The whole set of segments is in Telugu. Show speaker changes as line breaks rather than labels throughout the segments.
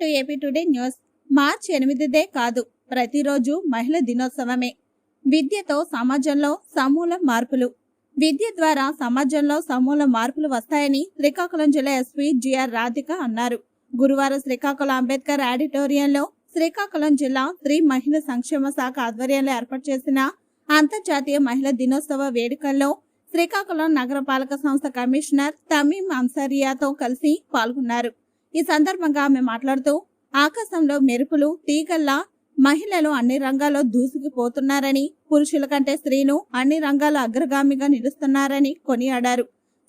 To AP today news. March ఎనిమిదిదే కాదు ప్రతిరోజు మహిళ దినోత్సవమే. విద్యతో సమాజంలో సమూల మార్పులు. విద్య ద్వారా సమాజంలో సమూల మార్పులు వస్తాయని శ్రీకాకుళం జిల్లా ఎస్పీ జిఆర్ రాధిక అన్నారు. గురువారం శ్రీకాకుళం అంబేద్కర్ ఆడిటోరియంలో శ్రీకాకుళం జిల్లా స్త్రీ మహిళ సంక్షేమ శాఖ ఆధ్వర్యంలో ఏర్పాటు చేసిన అంతర్జాతీయ మహిళా దినోత్సవ వేడుకల్లో శ్రీకాకుళం నగరపాలక సంస్థ కమిషనర్ తమీం అన్సారియాతో కలిసి పాల్గొన్నారు. ఈ సందర్భంగా ఆమె మాట్లాడుతూ ఆకాశంలో మెరుపులు తీగల్లా మహిళలు అన్ని రంగాల్లో దూసుకుపోతున్నారని పురుషుల కంటే స్త్రీలు అన్ని రంగాల్లో అగ్రగామిగా నిలుస్తున్నారని కొనియాడారు.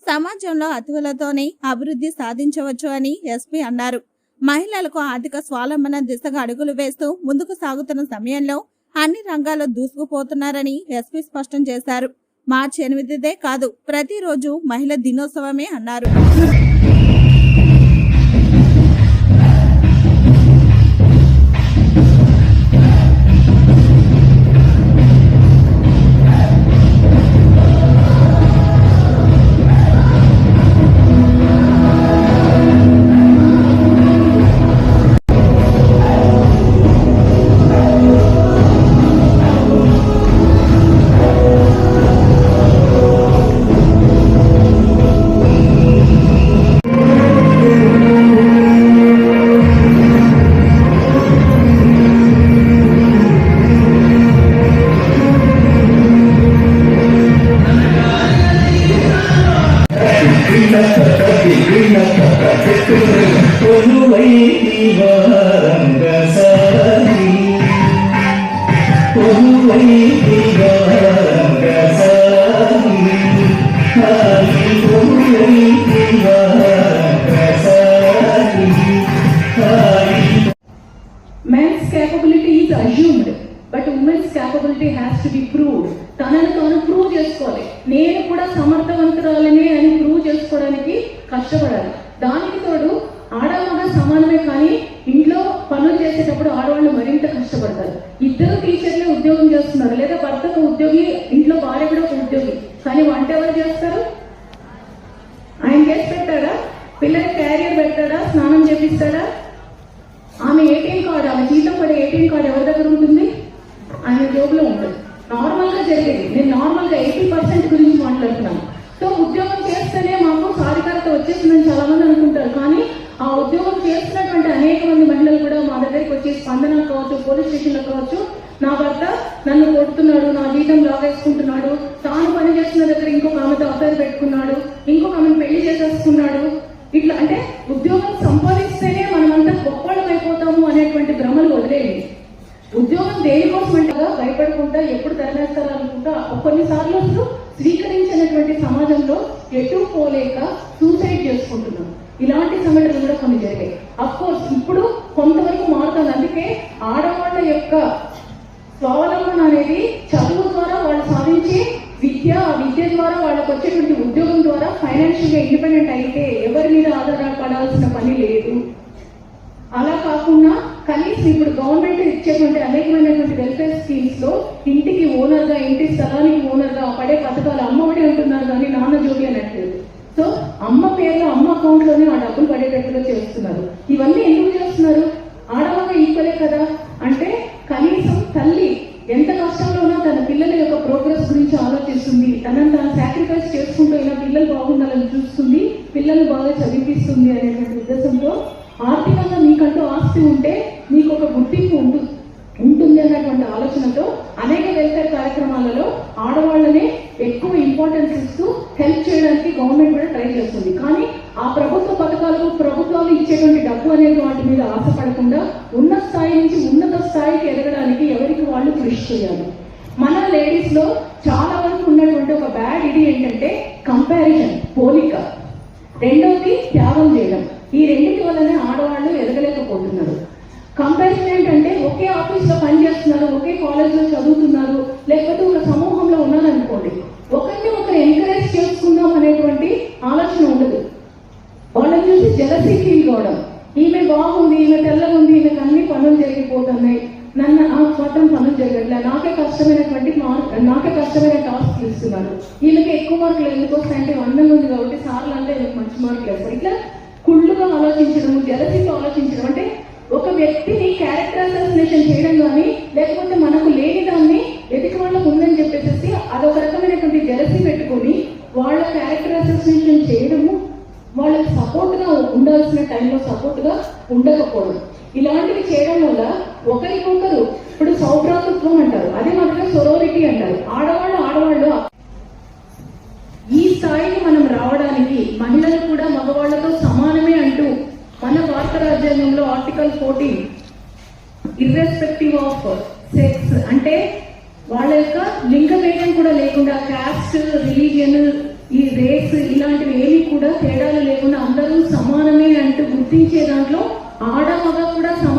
సమాజంలో అతువులతోనే అభివృద్ధి సాధించవచ్చు అని ఎస్పీ అన్నారు. మహిళలకు ఆర్థిక స్వావలంబన దిశగా అడుగులు వేస్తూ ముందుకు సాగుతున్న సమయంలో అన్ని రంగాల్లో దూసుకుపోతున్నారని ఎస్పీ స్పష్టం చేశారు. మార్చి ఎనిమిదిదే కాదు ప్రతిరోజు మహిళా దినోత్సవమే అన్నారు.
కొలువై రంగసారి కొలువై రంగసారి హరి కొలువై రంగసారి Man's capability is assumed, but తాను ప్రూవ్ చేసుకోవాలి నేను కూడా సమర్థవంతురాలనే అని ప్రూవ్ చేసుకోవడానికి కష్టపడాలి దానికి తోడు ఆడవాళ్ళ సమానమే కానీ ఇంట్లో పనులు చేసేటప్పుడు ఆడవాళ్ళు మరింత కష్టపడతారు. ఇద్దరు టీచర్లే ఉద్యోగం చేస్తున్నారు. లేదా భర్తకు ఉద్యోగి ఇంట్లో భార్య కూడా ఒక ఉద్యోగి. కానీ వంట ఎవరు చేస్తారు? ఆయన చేసి పెట్టాడా పిల్లలకి క్యారియర్ పెడతాడా? స్నానం చేపిస్తాడా? ఆమె ఏటీఎం కార్డు ఆమె జీతం పడే ఏటీఎం కార్డు ఎవరి దగ్గర ఉంటుంది? ఆయన జోబులో ఉంటుంది. నార్మల్గా జరిగేది. నేను నార్మల్గా ఎయిటీ పర్సెంట్ గురించి మాట్లాడుతున్నాను. సో ఉద్యోగం చేస్తేనే మాకు సాధికారత వచ్చేసిందని చాలా మంది అనుకుంటారు కానీ ఆ ఉద్యోగం చేస్తున్నటువంటి అనేక మంది మహిళలు కూడా మా స్పందన కావచ్చు పోలీస్ స్టేషన్లో కావచ్చు నా భర్త నన్ను కొడుతున్నాడు నా జీతం లాగేసుకుంటున్నాడు తాను పని చేస్తున్న దగ్గర ఇంకొక ఆమెతో అఫైర్ పెట్టుకున్నాడు ఇంకొక ఆమెను పెళ్ళి చేసేసుకున్నాడు. ఇట్లా అంటే ఉద్యోగం సంపాదిస్తేనే మనమంతా గొప్పలం అయిపోతాము అనేటువంటి భ్రమలు వదిలేయండి. ఉద్యోగం దేనికోసం అంటగా భయపడకుండా ఎప్పుడు తరలిస్తారో అనుకుంటా? కొన్నిసార్లు అసలు స్వీకరించినటువంటి సమాజంలో ఎటు పోలేక సూసైడ్ చేసుకుంటున్నాం. ఇలాంటి సంఘటనలు కూడా కొన్ని జరిగాయి అఫ్ కోర్స్ ఇప్పుడు కొంతవరకు మారుతుంది అందుకే ఆడవాళ్ళ యొక్క స్వావలంబన అనేది చదువు ద్వారా వాళ్ళు సాధించే విద్య విద్య ద్వారా వాళ్ళకి వచ్చేటువంటి ఉద్యోగం ద్వారా ఫైనాన్షియల్గా ఇండిపెండెంట్ అయితే ఎవరి మీద ఆధారపడాల్సిన పని లేదు. అలా కాకుండా కనీసం ఇప్పుడు గవర్నమెంట్ ఇచ్చేటువంటి అనేకమైనటువంటి వెల్ఫేర్ స్కీమ్స్లో ఇంటికి ఓనర్గా ఇంటి స్థలానికి ఓనర్గా పడే పథకాలు అమ్మఒడి అంటున్నారు కానీ నాన్న జోగి అనట్లేదు. సో అమ్మ పేరులో అమ్మ అకౌంట్లోనే ఆ డబ్బులు పడేటట్టుగా చేస్తున్నారు. ఇవన్నీ ఎందుకు చేస్తున్నారు ఆడవాళ్ళ ఈక్వలే కదా అంటే కనీసం తల్లి ఎంత కష్టంలోనో తన పిల్లల యొక్క ప్రోగ్రెస్ గురించి ఆలోచిస్తుంది. తనని తాను సాక్రిఫైస్ చేసుకుంటూ అయినా పిల్లలు బాగుండాలని చూస్తుంది పిల్లలు బాగా చదివిపిస్తుంది అనేటువంటి ఉద్దేశంతో ఆర్థికంగా మీకంటూ ఆస్తి ఉంటే మీకు ఒక గుర్తింపు ఉంటుంది ఉంటుంది అన్నటువంటి ఆలోచనతో అనేక వెల్ఫేర్ కార్యక్రమాలలో ఆడవాళ్ళనే ఎక్కువ ఇంపార్టెన్స్ ఇస్తూ హెల్ప్ చేయడానికి గవర్నమెంట్ కూడా ట్రై చేస్తుంది. కానీ ఆ ప్రభుత్వ పథకాలు ప్రభుత్వాలు ఇచ్చేటువంటి డబ్బు అనేది వాటి మీద ఆశపడకుండా ఉన్న స్థాయి నుంచి ఉన్నత స్థాయికి ఎదగడానికి ఎవరికి వాళ్ళు కృషి చేయాలి. మన లేడీస్లో చాలా వరకు ఉన్నటువంటి ఒక బ్యాడ్ ఇది ఏంటంటే కంపారిజన్ పోలిక. రెండోది త్యాగం చేయడం. ఈ రెండింటి వల్లనే ఆడవాళ్ళు ఎదగలేకపోతున్నారు. కంపారిజన్ ఏంటంటే ఒకే ఆఫీస్ లో ఒకే కాలేజ్లో చదువుతున్నారు లేకపోతే ఒక సమూహంలో ఉన్నారనుకోండి ఒకరిని ఒకరు ఎంకరేజ్ చేసుకుందాం అనేటువంటి ఆలోచన ఉండదు. వాళ్ళని చూసి జలసీ ఫీల్ కావడం ఈమె బాగుంది ఈమె తెల్లగా ఉంది ఈమెకు అన్ని పనులు జరిగిపోతున్నాయి నన్ను ఆ మాత్రం పనులు జరగట్లే నాకే కష్టమైనటువంటి నాకే కష్టమైన టాస్క్ ఇస్తున్నారు. ఈమెకి ఎక్కువ మార్కులు ఎందుకు వస్తాయంటే అందంగా ఉంది కాబట్టి సార్లు అంటే ఈమెకు మంచి మార్కులు వేస్తారు ఇట్లా కుళ్ళుగా ఆలోచించడం జలసీతో ఆలోచించడం అంటే ఒక వ్యక్తిని క్యారెక్టర్ అసాసినేషన్ చేయడం కానీ లేకపోతే మనకు లేని దాన్ని ఎదుటి వాళ్ళకు ఉందని చెప్పేసి అదొక రకమైనటువంటి జలసి పెట్టుకొని వాళ్ళ క్యారెక్టర్ అసాసినేషన్ చేయడము వాళ్ళకి సపోర్ట్గా ఉండాల్సిన టైంలో సపోర్ట్గా ఉండకపోవడం. ఇలాంటివి చేయడం వల్ల ఒకరికొకరు ఇప్పుడు సౌభ్రాతృత్వం అంటారు అదే మాత్రమే సొరోరిటీ అంటారు. ఆడవాళ్ళు ఆడవాళ్ళు ఈ స్థాయికి మనం రావడానికి మహిళలు కూడా మగవాళ్ళతో సమానమే అంటూ మన భారత రాజ్యాంగంలో article fourteen irrespective of sex అంటే వాళ్ళ యొక్క లింగ భేదం కూడా లేకుండా క్యాస్ట్ రిలీజియన్ ఈ రేస్ ఇలాంటివి ఏమి కూడా తేడాలు లేకుండా అందరూ సమానమే అంటూ గుర్తించే దాంట్లో ఆడ మగ కూడా సమానం